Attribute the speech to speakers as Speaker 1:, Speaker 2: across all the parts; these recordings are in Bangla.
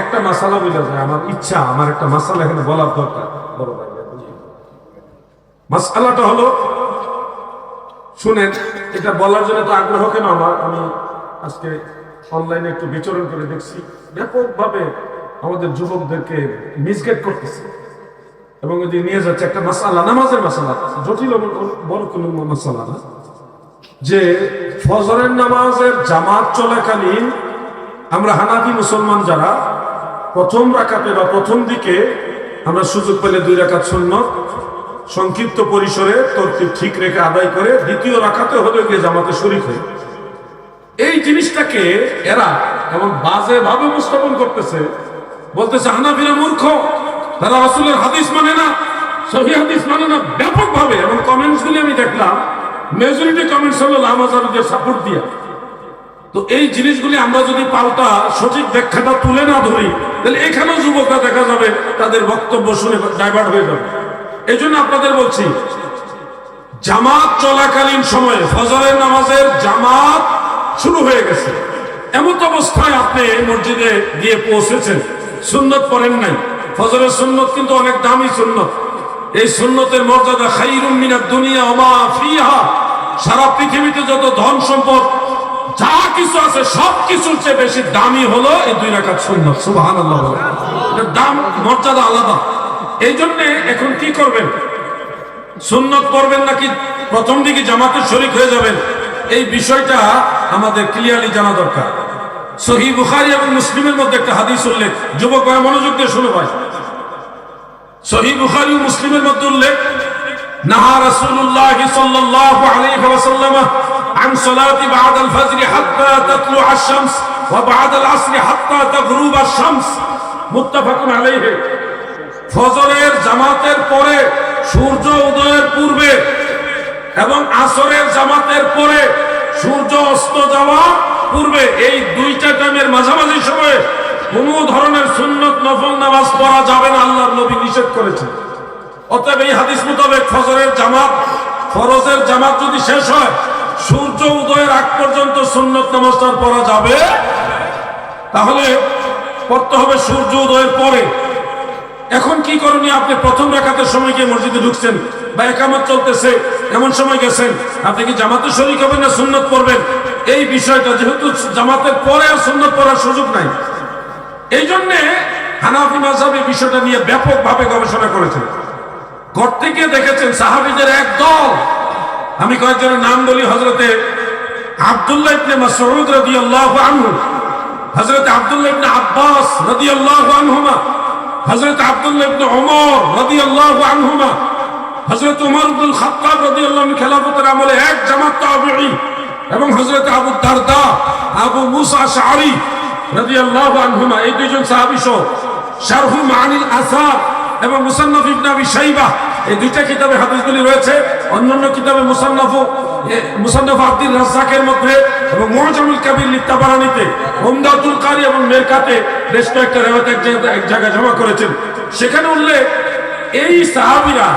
Speaker 1: একটা মাসালা বলে যায়, আমার ইচ্ছা, আমার একটা মাসালা এখানে বলার দরকার। বড় ভাই মাসালাটা হলো, শুনেন, এটা বলার জন্য তো আগ্রহ কেন আমার? আমি আজকে অনলাইনে একটু বিচরণ করে দেখছি, ব্যাপকভাবে আমাদের যুবকদেরকে মিসগেট করতেছে। এবং ওই নিয়ে যাচ্ছে একটা মাসালা, নামাজের মাসালা, জটিল বড় কোনো মাসালা না, যে ফজরের নামাজের জামাত চলাকালীন আমরা হানাফি মুসলমান যারা প্রথম রাখাতে বা প্রথম দিকে আমরা সুযোগ পেলে দুই রাকাত শূন্য সংক্ষিপ্ত পরিসরে তরতিব ঠিক রেখে আদায় করে দ্বিতীয় রাখাতে হলে গিয়ে জামাতে শরিক হয়ে এই জিনিসটাকে এরা এমন বাজে ভাবে উপস্থাপন করতেছে, বলতেছে, হানাফিরা মূর্খ, তারা রাসূলের হাদিস মানে না, সহি হাদিস মানে না। ব্যাপক ভাবে এবং কমেন্টস গুলি আমি দেখলাম মেজরিটি কমেন্টস হলো লামাজারুদের সাপোর্ট দিয়া। তো এই জিনিসগুলি আমরা যদি পাল্টা সঠিক ব্যাখ্যাটা তুলে না ধরি তাহলে এখানেও যুবকরা দেখা যাবে, তাদের বক্তব্য শুনে ডাইভার্ট হয়ে যাবে। এই জন্য আপনাদের বলছি, জামাত চলাকালীন সময়ে ফজরের নামাজের জামাত শুরু হয়ে গেছে। এমন অবস্থায় আপনি এই মসজিদে গিয়ে পৌঁছেছেন। সুন্নত পড়েন নাই। ফজরের সুন্নত কিন্তু অনেক দামি সুন্নত। এই সুন্নতের মর্যাদা খাইরুম মিনাত দুনিয়া ওমা ফিহা। সারা পৃথিবীতে যত ধন সম্পদ যা কিছু আছে, সব কিছুর চেয়ে বেশি দামি হলো এই দুই সুন্নত সুবহানাল্লাহ। এটার দাম, মর্যাদা আলাদা। এই জন্য এখন কি করবেন? সুন্নত করবেন নাকি প্রথম দিকে জামাতের শরিক হয়ে যাবেন? এই বিষয়টা আমাদের ক্লিয়ারলি জানা দরকার। সহি বুখারি এবং মুসলিমের মধ্যে একটা হাদিস উল্লেখ। যুবক ভাই, মনোযোগ দিয়ে শুনো ভাই। সহি বুখারি মুসলিমের মধ্যে উল্লেখ, নাহা রাসূলুল্লাহ সাল্লাল্লাহু আলাইহি ওয়াসাল্লাম عن صلاة بعد الفجر حتى تطلع الشمس وبعد العصر حتى تغرب الشمس متفق عليه ফজরের জামাতের পরে সূর্য উদয়ের পূর্বে এবং আসরের জামাতের পরে সূর্য অস্ত যাওয়া পূর্বে এই দুইটা টাইমের মাঝামাঝি সময়ে কোনো ধরনের সুন্নত নফল নামাজ পড়া যাবে না আল্লাহর নবী নিষেধ করেছেন অতএব এই হাদিস মোতাবেক ফজরের জামাত ফরজের জামাত যদি শেষ হয় সূর্য উদয়ের আগ পর্যন্ত সুন্নত নমস্কার পড়া যাবে। তাহলে পড়তে হবে সূর্য উদয়ের পরে। এখন কি করণীয়? আপনি প্রথম রাখাতের সময় গিয়ে মসজিদে ঢুকছেন বা একামত চলতেছে, এমন সময় গেছেন। আপনি কি জামাতে শরিক হবেন না সুন্নত পড়বেন? এই বিষয়টা যেহেতু জামাতের পরে আর সুন্নত পড়ার সুযোগ নাই। এই জন্যে হানাফি মাঝাব এই বিষয়টা নিয়ে ব্যাপকভাবে গবেষণা করেছেন। ঘর থেকে দেখেছেন সাহাবিদের এক দল আমি কয়েকজনের নাম বলি হজরতে আব্দুল্লাহ ইবনে মাসউদ রাদিয়াল্লাহু আনহু হজরত আব্দুল্লাহ ইবনে আব্বাস রাদিয়াল্লাহু আনহুমা হজরত আব্দুল্লাহ ইবনে ওমর রাদিয়াল্লাহু আনহুমা হজরত উমর ইবনুল খাত্তাব রাদিয়াল্লাহু আনহু খেলাফতের আমলে এক জামাত তাবিঈ এবং হজরত আবু দারদা, আবু মুসা আশআরি রাদিয়াল্লাহু আনহুমা, এই দুইজন সাহাবী সহ শারহু মানিল আসার এবং মুসান্নাফ ইবনে আবি শাইবা এই দুইটা কিতাবে হাদিসগুলি রয়েছে, অন্যান্য কিতাবে মুসান্নাফ মুসান্নাফ আব্দুল রাজ্জাকের মধ্যে এবং মুআজামুল কাবির লিত্তাবারানিতে উমদাতুল কারি এবং মেরকাতে বেশ কয়েকটা রেওয়াত এক জায়গায় এক জায়গায় জমা করেছেন। সেখানে উল্লেখ, এই সাহাবীরা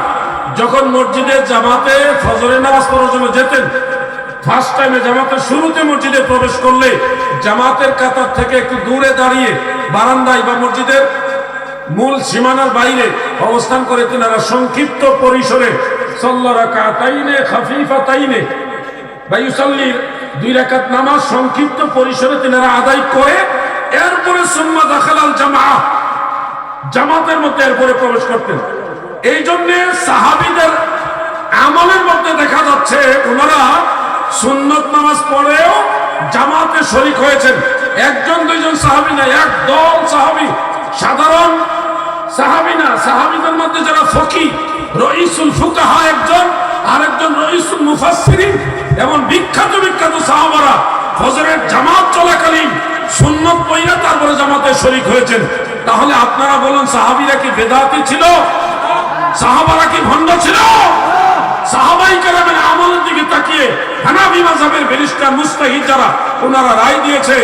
Speaker 1: যখন মসজিদে জামাতে ফজরের নামাজ পড়ার জন্য যেতেন ফার্স্ট টাইমে জামাতের শুরুতে মসজিদে প্রবেশ করলে জামাতের কাতার থেকে একটু দূরে দাঁড়িয়ে বারান্দায় বা মসজিদের মূল সীমানার বাইরে অবস্থান করে তিনারা সংক্ষিপ্ত পরিসরে জামাতের মধ্যে এরপরে প্রবেশ করতেন। এই জন্যে সাহাবিদের আমলের মধ্যে দেখা যাচ্ছে ওনারা সুন্নত নামাজ পড়েও জামাতে শরিক হয়েছেন। একজন, দুইজন সাহাবি না এক দল সাহাবি সাধারণ সাহাবি না সাহাবিদের মধ্যে যারা ফকি, রইসুল ফুকাহা একজন, আরেকজন রইসুল মুফাসসিরিন এবং বিখ্যাত বিখ্যাত সাহাবারা ফজরের জামাত চলাকালীন সুন্নত পইয়া তারপরে জামাতে শরিক হয়েছেন। তাহলে আপনারা বলুন, সাহাবিরা কি বেদাতি ছিল? সাহাবারা কি ভণ্ড ছিল? সাহাবাই কেরামের আমলের দিকে তাকিয়ে হানাবি মাযহাবের ব্যারিস্টার মুস্তাহিদ যারা ওনারা রায় দিয়েছে,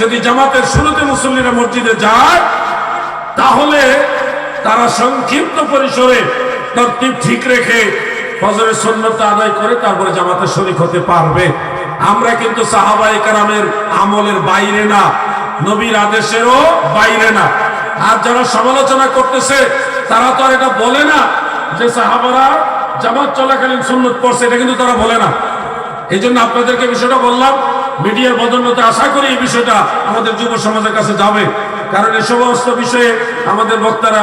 Speaker 1: যদি জামাতের শুরুতে মুসল্লিরা মসজিদে যায়, তাহলে তারা সংক্ষিপ্ত পরিসরে তরতিব ঠিক রেখে ফজরের সন্ন্যতা আদায় করে তারপরে জামাতে শরিক হতে পারবে। আমরা কিন্তু সাহাবাই কারামের আমলের বাইরে না, নবীর আদেশেরও বাইরে না। আর যারা সমালোচনা করতেছে, তারা তো আর এটা বলে না যে সাহাবারা জামাত চলাকালীন সুন্নত পড়ছে, এটা কিন্তু তারা বলে না। এই জন্য আপনাদেরকে বিষয়টা বললাম, মিডিয়ার বদন্যতে আশা করি এই বিষয়টা আমাদের যুব সমাজের কাছে যাবে। কারণ এই সমস্ত বিষয়ে আমাদের বক্তারা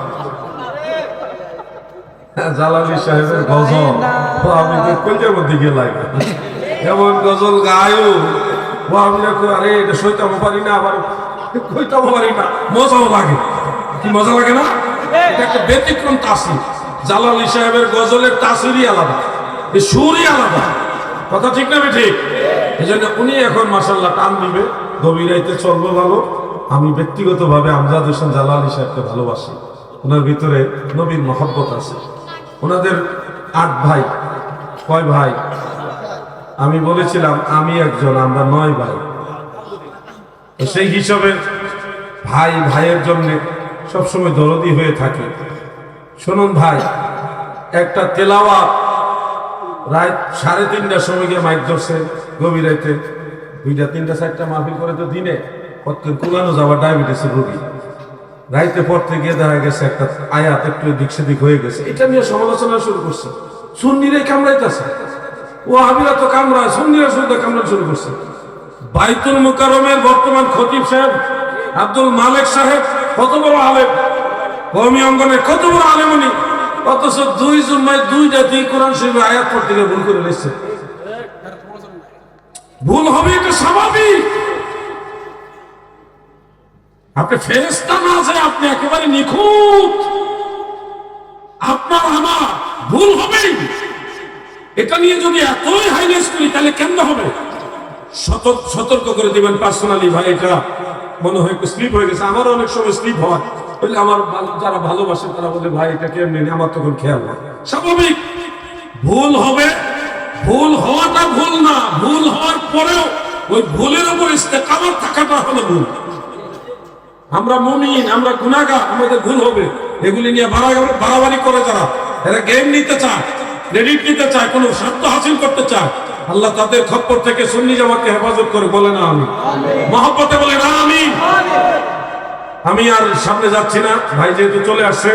Speaker 1: জালালি সাহেবের গজল। ও, আমি তো কলজার মধ্যে গিয়ে লাগে এমন গজল গায়ও ও, আমি আরে, এটা সইতামও পারি না, আবার কইতামও পারি না, মজাও লাগে। কি মজা লাগে না? এটা একটা ব্যতিক্রম তাসির। জালালি সাহেবের গজলের তাসিরই আলাদা এই সুরই আলাদা। কথা ঠিক না ঠিক এই জন্য উনি এখন মাসাল্লাহ টান দিবে, গভীরাইতে চলবো ভালো। আমি ব্যক্তিগতভাবে আমজাদ হোসেন জালালি সাহেবকে ভালোবাসি। ওনার ভিতরে নবীন মহব্বত আছে। ওনাদের আট ভাই কয় ভাই। আমি বলেছিলাম, আমি একজন, আমরা নয় ভাই। সেই হিসাবে ভাই, ভাইয়ের জন্য সবসময় দরদি হয়ে থাকে। শুনুন ভাই, একটা তেলাওয়া রাত সাড়ে তিনটার সময় গিয়ে মাইক ধরছে, গভীর রাইতে। দুইটা, তিনটা, চারটা মাহফিল করে তো দিনে, কতক্ষণ কুলানো যাওয়া, ডায়াবেটিসের রোগী। রাইতে পড়তে গিয়ে দেখা গেছে একটা আয়াত একটু দিক সেদিক হয়ে গেছে। এটা নিয়ে সমালোচনা শুরু করছে। সুন্নিরে কামড়াইতেছে। ও আবিরা তো কামড়ায়, সুন্নিরা শুধু কামড়া শুরু করছে। বাইতুল মুকারমের বর্তমান খতিব সাহেব, আব্দুল মালিক সাহেব, কত বড় আলেম। কৌমি অঙ্গনের কত বড় আলেম উনি। অথচ দুই জুম্মায় দুই জাতি কোরআন শরীফের আয়াত পড়তে গিয়ে ভুল করে নিচ্ছে ভুল হবে এটা স্বাভাবিক। আপনি ফেরেস্তা না আছে আপনি একেবারে নিখুঁত। আপনার আমার ভুল হবেই। এটা নিয়ে যদি এতই হাইনেস করি, তাহলে কেন হবে? সতর্ক সতর্ক করে দিবেন পার্সোনালি ভাই, এটা মনে হয় একটু স্লিপ হয়ে গেছে। আমারও অনেক সময় স্লিপ হয়। বলে আমার যারা ভালোবাসে তারা বলে, ভাই, এটা কেমনি আমার তখন খেয়াল হয় স্বাভাবিক। ভুল হবে। ভুল হওয়াটা ভুল না। ভুল হওয়ার পরেও ওই ভুলের উপর ইস্তেকামত থাকাটা হলো ভুল। আমরা মুমিন, আমরা গুনাগা আমাদের ভুল হবে। এগুলি নিয়ে বাড়াবাড়ি করে যারা, এরা গেম নিতে চায় ক্রেডিট নিতে চায়, কোনো স্বার্থ হাসিল করতে চায়। আল্লাহ তাদের খপ্পর থেকে সুন্নি জামাকে হেফাজত করে বলে না আমি মহব্বতে বলে না আমি আমি আর সামনে যাচ্ছি না, ভাই যেহেতু চলে আসছে